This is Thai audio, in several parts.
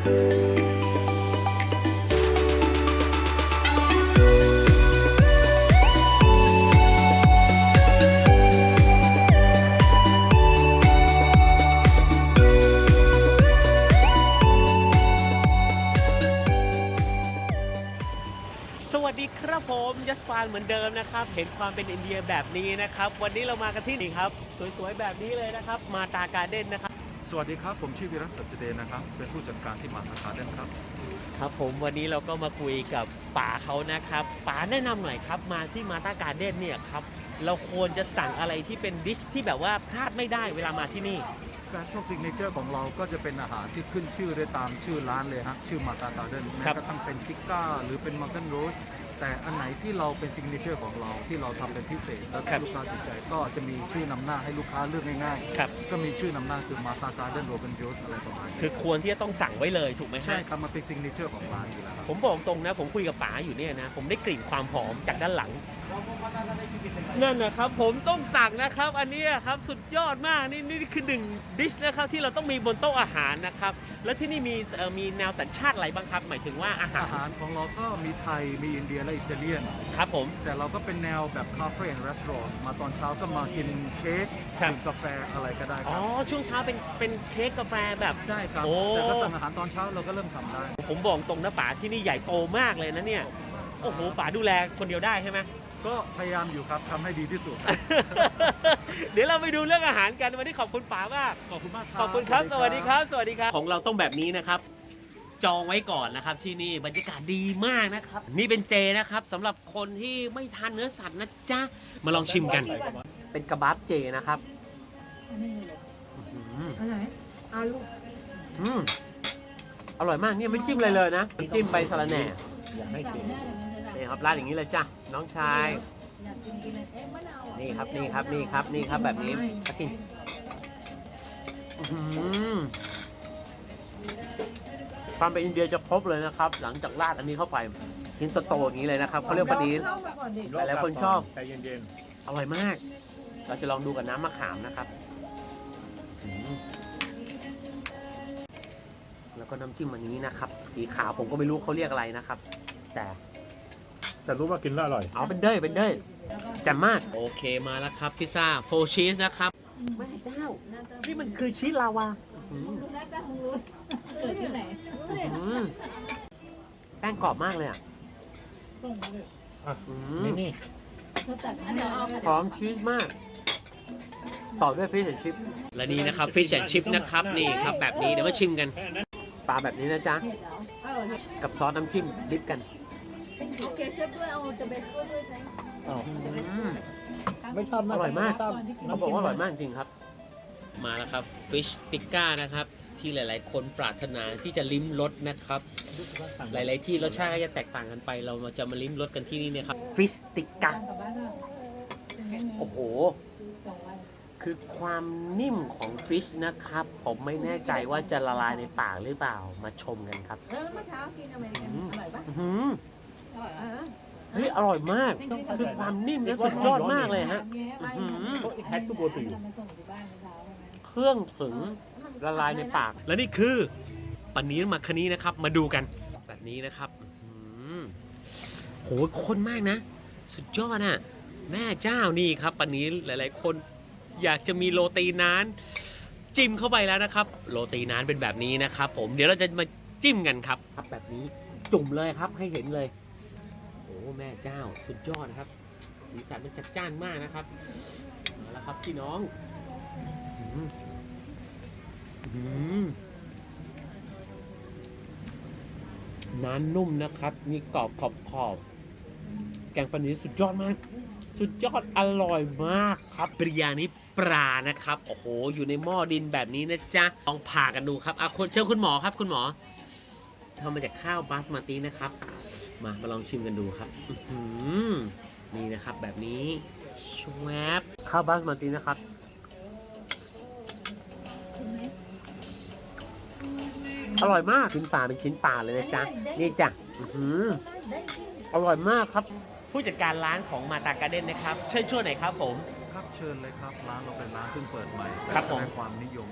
สวัสดีครับผมยัสปานเหมือนเดิมนะครับ เห็นความเป็นอินเดียแบบนี้นะครับ วันนี้เรามากันที่นี่ครับ สวยๆ แบบนี้เลยนะครับ มาตาการ์เด้นนะครับ สวัสดีครับ ผมชื่อวิรัตสัจเดนนะครับ เป็นผู้จัดการที่มาทาคาเดนครับ ครับผมวันนี้เราก็มาคุยกับป๋าเขานะครับป๋าแนะนำหน่อยครับ มาที่มาตาการ์เด้นเนี่ยครับ เราควรจะสั่งอะไรที่เป็นดิชที่แบบว่าพลาดไม่ได้เวลามาที่นี่ Special Signature ของเราก็จะเป็นอาหารที่ขึ้นชื่อได้ตามชื่อร้านเลยฮะชื่อมาตาคาเดนแม้ครับกระทั่งเป็นทิกก้า หรือเป็นมังกันโรส แต่อันไหนที่เราเป็น Signature ของเราที่เราทำเป็นพิเศษแล้วครับลูกค้าติดใจก็จะมีชื่อนำหน้าให้ลูกค้าเลือกง่ายครับๆก็มีชื่อนำหน้าคือมาตาคาเดนโรเบนโจสอะไรประมาณนี้คือควรที่จะต้องสั่งไว้เลยถูกไหมฮะ ใช่ครับมันเป็น Signature ของร้านอยู่แล้วครับ ผมบอกตรงนะ ผมคุยกับป๋าอยู่เนี่ยนะ ผมได้กลิ่นความหอมจากด้านหลัง นั่นนะครับผมต้องสั่งนะครับ อันเนี้ยครับสุดยอดมากนี่นี่คือหนึ่งดิชนะครับที่เราต้องมีบนโต๊ะอาหารนะครับ แล้วที่นี่มีเอ่อมีแนวสัญชาติอะไรบ้างครับ หมายถึงว่าอาหาร อาหารของเราก็มีไทยมีอินเดียและอิตาเลียน ครับผม แต่เราก็เป็นแนวแบบคาเฟ่และร้านมาตอนเช้าก็มากินเค้กครับ กินกาแฟอะไรก็ได้คอ๋อรับช่วงเช้าเป็นเป็นเค้กกาแฟแบบ ได้ครับ โอ้ แต่ก็สั่งอาหารตอนเช้าเราก็เริ่มทำได้ ผมบอกตรงนะป๋าที่นี่ใหญ่โตมากเลยนะเนี่ยโอ้โหป๋าดูแลคนเดียวได้ใช่ไหม ก็พยายามอยู่ครับทำให้ดีที่สุด เดี๋ยวเราไปดูเรื่องอาหารกันวันนี้ขอบคุณป๋ามาก ขอบคุณมากครับ ขอบคุณครับ สวัสดีครับ สวัสดีครับ ของเราต้องแบบนี้นะครับ จองไว้ก่อนนะครับที่นี่บรรยากาศดีมากนะครับ นี่เป็นเจนะครับสำหรับคนที่ไม่ทานเนื้อสัตว์นะจ๊ะ มาลองชิมกัน เป็นกระบับเจนะครับอืมเอาไหนเอาลูกอืมอร่อยมากเนี่ยไม่จิ้มเลยเลยนะน้ำจิ้มใบสะระแหน่อยากให้เก๋นี่ครับราดอย่างนี้เลยจ้ะน้องชายอยากกินกินอะไรเอ๊ะมะนาวอะนี่ครับนี่ครับนี่ครับนี่ครับแบบนี้กินอื้อหือ ความเป็นอินเดียจะครบเลยนะครับ หลังจากราดอันนี้เข้าไปชิ้นโตๆอย่างนี้เลยนะครับเขาเรียกปลาดีนเข้ามาก่อนดิหลายๆคนชอบ ใจเย็นอร่อยมาก เราจะลองดูกับน้ำมะขามนะครับอืมแล้วก็น้ำจิ้มอันนี้นะครับ สีขาวผมก็ไม่รู้เขาเรียกอะไรนะครับ แต่ๆ แต่รู้ว่ากินแล้วอร่อย เอาเป็นเด้ยเป็นเด้ยแจ่มมาก โอเคมาแล้วครับ พิซซ่าโฟชีสนะครับ แม่เจ้า นี่มันคือชีสลาวา อื้อหือรู้นะแต่ของรู้เกิดที่ไหนอื้อหือแป้งกรอบมากเลยอะส่งมาเลยอะอื้อหือนี่นี่เขาตัดเดี๋ยวเอาพร้อมชีสมาก ต่อด้วยฟิชแอนชิพและนี่นะครับฟิชแอนชิพนะครับนี่ครับแบบนี้เดี๋ยวมาชิมกัน ปลาแบบนี้นะจ๊ะเห็ดเหรออร่อยเนี่ยกับซอสน้ำจิ้มดิบกันโอเคเช็ดด้วยเอาเดเบสโก้ด้วยไหมอ้าวอืม ไม่ชอบนะอร่อยมากไชอบเขาบอกว่าอร่อยมากจริงครับ มาแล้วครับฟิชติก้านะครับ ที่หลาย ๆ คนปรารถนาที่จะลิ้มรสนะครับ หลาย ๆ ที่รสชาติก็จะแตกต่างกันไป เรามาจะมาลิ้มรสกันที่นี่นะครับฟิชติก้ากลับบ้านแล้วโอ้โหสองวันคือความนิ่มของฟิชนะครับ ผมไม่แน่ใจว่าจะละลายในปากหรือเปล่ามาชมกันครับแล้วเมื่อเช้ากินอเมริกันอร่อยปะอื้อหืออร่อยอะเฮ้ยอร่อยมาก คือความนิ่มและสุดยอดมากเลยฮะอื้อหือก็ เมื่อเช้าใช่ไหมเครื่องถึงละลายในปาก และนี่คือปันนี้มาคันนี้นะครับ มาดูกันแบบนี้นะครับอื้อหือโหข้นมากนะ สุดยอดน่ะ แม่เจ้านี่ครับปันนี้หลาย ๆ คนอยากจะมีโรตีนาน จิ้มเข้าไปแล้วนะครับ โรตีนานเป็นแบบนี้นะครับ ผมเดี๋ยวเราจะมาจิ้มกันครับครับแบบนี้จุ่มเลยครับให้เห็นเลย โอ้แม่เจ้าสุดยอดนะครับ สีสันมันจัดจ้านมากนะครับมาแล้วครับพี่น้องอื้อหืออื้อหือ นานนุ่มนะครับ มีกรอบขอบขอบ แกงปลานี้สุดยอดมาก สุดยอดอร่อยมากครับปริยานี้ปลานะครับ โอ้โห อยู่ในหม้อดินแบบนี้นะจ๊ะ ลองผ่ากันดูครับอะคุณเชิญคุณหมอครับ คุณหมอทำมาจากข้าวบาสมาตินะครับ มามาลองชิมกันดูครับนี่นะครับแบบนี้ชวบข้าวบาสมาตินะครับ อร่อยมากชิ้นปลาเป็นชิ้นปลาเลยนะจ๊ะนี่จ้ะอื้อหือได้กินอร่อยมากครับ ผู้จัดการร้านของมาตาการ์เด้นนะครับเชิญชวนหน่อยครับผม ครับเชิญเลยครับร้านเราเป็นร้านเพิ่งเปิดใหม่ครับผมได้ความนิยม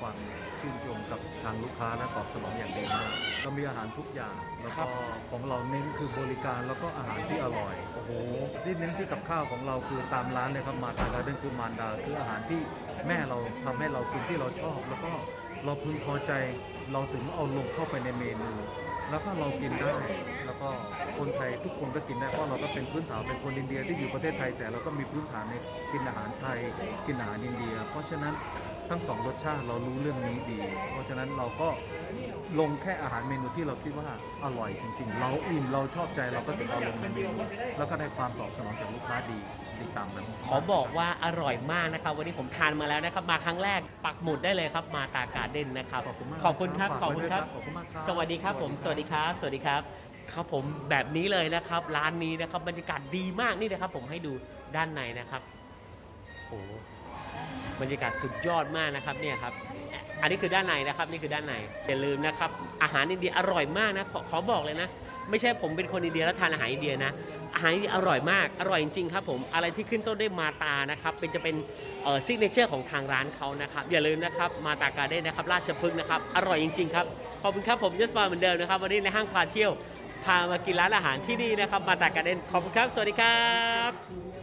ความชื่นชมกับทางลูกค้าและตอบสนองอย่างดีมากเรามีอาหารทุกอย่างแล้วก็ของเราเน้นคือบริการแล้วก็อาหารที่อร่อยโอ้โหที่เน้นที่กับข้าวของเราคือตามร้านเลยครับมาตาการ์เด้นคือมารดา คืออาหารที่แม่เราทำให้เรากินที่เราชอบ แล้วก็เราพึงพอใจเราถึงเอาลงเข้าไปในเมนูแล้วก็เรากินได้ แล้วก็คนไทยทุกคนก็กินได้ เพราะเราก็เป็นพื้นฐานเป็นคนอินเดียที่อยู่ประเทศไทยแต่เราก็มีพื้นฐานในกินอาหารไทย กินอาหารอินเดีย เพราะฉะนั้น ทั้งสองรสชาติเรารู้เรื่องนี้ดี เพราะฉะนั้นเราก็ลงแค่อาหารเมนูที่เราคิดว่าอร่อยจริง ๆ เราอิ่มเราชอบใจเราก็ถึงเอาลงในเมนูแล้วก็ได้ความตอบสนองจากลูกค้าดีติดตามนั้นขอบอกว่าอร่อยมากนะครับ วันนี้ผมทานมาแล้วนะครับ มาครั้งแรกปักหมุดได้เลยครับ มาตาการ์เด้นนะครับ ขอบคุณมากขอบคุณครับฝากขอบไว้คุณด้วยครับขอบคุณมากครับ สวัสดีครับผม สวัสดีครับ สวัสดีครับครับผมแบบนี้เลยนะครับ ร้านนี้นะครับบรรยากาศดีมากนี่นะครับ ผมให้ดูด้านในนะครับโอ้โห บรรยากาศสุดยอดมากนะครับเนี่ยครับอันนี้คือด้านในนะครับนี่คือด้านในอย่าลืมนะครับอาหารอินเดียอร่อยมากนะขอขอบอกเลยนะ ไม่ใช่ผมเป็นคนอินเดียแล้วทานอาหารอินเดียนะอาหารอินเดียอร่อยมาก อร่อยจริงๆครับผม อะไรที่ขึ้นต้นด้วยมาตานะครับ เป็นจะเป็นซิกเนเจอร์ของทางร้านเขานะครับ อย่าลืมนะครับ มาตาการ์เด้นนะครับ ราชพฤกษ์นะครับ อร่อยจริงๆครับ ขอบคุณครับผมยศบาเหมือนเดิมนะครับ วันนี้ในห้างพาเที่ยว พามากินร้านอาหารที่นี่นะครับ มาตาการ์เด้นขอบคุณครับ สวัสดีครับ